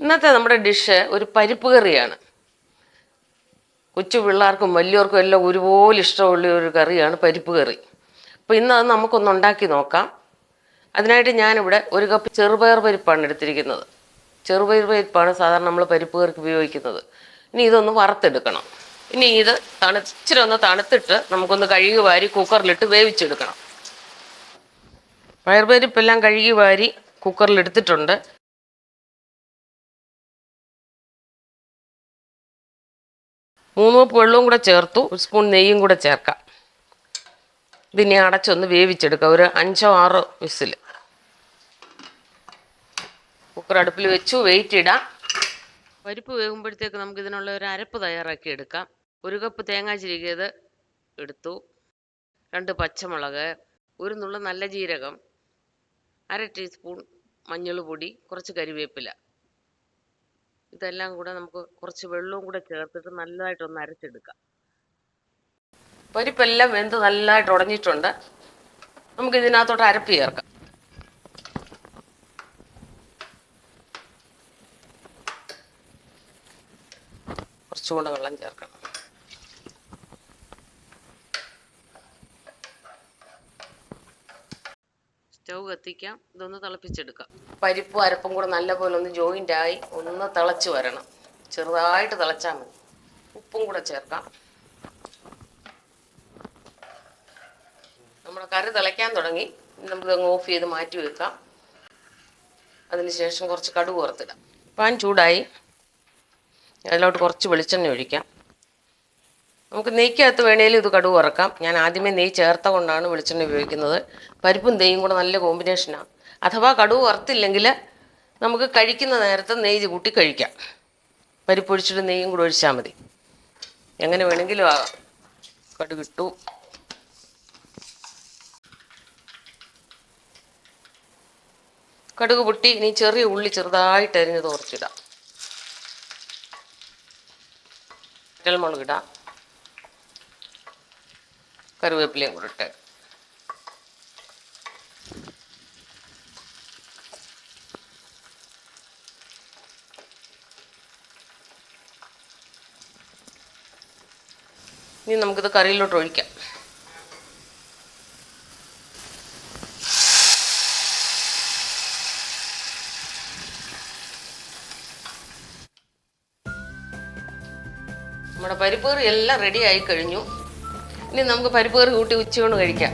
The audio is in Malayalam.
ഇന്നത്തെ നമ്മുടെ ഡിഷ് ഒരു പരിപ്പ് കറിയാണ്. കൊച്ചു പിള്ളേർക്കും വലിയവർക്കും എല്ലാം ഒരുപോലെ ഇഷ്ടമുള്ള ഒരു കറിയാണ് പരിപ്പ് കറി. അപ്പോൾ ഇന്ന് അത് നമുക്കൊന്ന് ഉണ്ടാക്കി നോക്കാം. അതിനായിട്ട് ഞാനിവിടെ ഒരു കപ്പ് ചെറുപയർ പരിപ്പാണ് എടുത്തിരിക്കുന്നത്. ചെറുപയർ പരിപ്പാണ് സാധാരണ നമ്മൾ പരിപ്പ് കറിക്ക് ഉപയോഗിക്കുന്നത്. ഇനി ഇതൊന്ന് വറുത്തെടുക്കണം. ഇനി ഇത് തണു ഇച്ചിരി ഒന്ന് തണുത്തിട്ട് നമുക്കൊന്ന് കഴുകി വാരി കുക്കറിലിട്ട് വേവിച്ചെടുക്കണം. പയർപരിപ്പെല്ലാം കഴുകി വാരി കുക്കറിലെടുത്തിട്ടുണ്ട് മൂന്ന് കപ്പ് വെള്ളവും കൂടെ ചേർത്തു ഒരു സ്പൂൺ നെയ്യും കൂടെ ചേർക്കാം. ഇതിനെ അടച്ചൊന്ന് വേവിച്ചെടുക്കാം ഒരു അഞ്ചോ ആറോ വിസിൽ. കുക്കർ അടുപ്പിൽ വെച്ചു വെയിറ്റ് ഇടാം. പരിപ്പ് വേകുമ്പോഴത്തേക്ക് നമുക്ക് ഇതിനുള്ള ഒരു അരപ്പ് തയ്യാറാക്കി എടുക്കാം. ഒരു കപ്പ് തേങ്ങാ ചിരികിയത് എടുത്തു. രണ്ട് പച്ചമുളക് ഒരു നുള്ള നല്ല ജീരകം അര ടീസ്പൂൺ മഞ്ഞൾ പൊടി കുറച്ച് കരിവേപ്പില. ഇതെല്ലാം കൂടെ നമുക്ക് കുറച്ച് വെള്ളവും കൂടെ ചേർത്തിട്ട് നല്ലതായിട്ട് ഒന്ന് അരച്ചെടുക്കാം. പരിപ്പെല്ലാം വെന്ത് നല്ലതായിട്ട് ഉടഞ്ഞിട്ടുണ്ട്. നമുക്ക് ഇതിനകത്തോട്ട് അരപ്പ് ചേർക്കാം. കുറച്ചുകൂടെ വെള്ളം ചേർക്കണം. സ്റ്റൗ കത്തിക്കാം ഇതൊന്ന് തിളപ്പിച്ചെടുക്കാം. പരിപ്പും അരപ്പും കൂടെ നല്ലപോലെ ഒന്ന് ജോയിന്റ് ആയി ഒന്ന് തിളച്ച് വരണം. ചെറുതായിട്ട് തിളച്ചാൽ മതി. ഉപ്പും കൂടെ ചേർക്കാം. നമ്മുടെ കറി തിളയ്ക്കാൻ തുടങ്ങി. നമുക്ക് അങ്ങ് ഓഫ് ചെയ്ത് മാറ്റി വെക്കാം. അതിനുശേഷം കുറച്ച് കടുക് വറുത്തിടാം. പാൻ ചൂടായി. അതിലോട്ട് കുറച്ച് വെളിച്ചെണ്ണ ഒഴിക്കാം. നമുക്ക് നെയ്ക്കകത്ത് വേണേലും ഇത് കടുവ് വറക്കാം. ഞാൻ ആദ്യമേ നെയ്യ് ചേർത്ത കൊണ്ടാണ് വെളിച്ചെണ്ണ ഉപയോഗിക്കുന്നത്. പരിപ്പും നെയ്യും കൂടെ നല്ല കോമ്പിനേഷനാണ് അഥവാ കടുവ് വറുത്തില്ലെങ്കിൽ നമുക്ക് കഴിക്കുന്ന നേരത്തെ നെയ്യ് കൂട്ടി കഴിക്കാം. പരിപ്പ് ഒഴിച്ചിട്ട് നെയ്യും കൂടെ ഒഴിച്ചാൽ മതി. എങ്ങനെ വേണമെങ്കിലും ആകാം കടുകിട്ടു കടുക് പൊട്ടി ഇനി ചെറിയ ഉള്ളി ചെറുതായിട്ട് അരിഞ്ഞ് തോർച്ചിടാം മുളകിടാം കറിവേപ്പിലയും കൂടെ ഇട്ട്. ഇനി നമുക്കിത് കറിയിലോട്ട് ഒഴിക്കാം. നമ്മുടെ പരിപ്പ് കറി എല്ലാം റെഡി ആയി കഴിഞ്ഞു. ഇനി നമുക്ക് പരിപ്പ് കറി കൂട്ടി ഉച്ചയോണ്ട് കഴിക്കാം.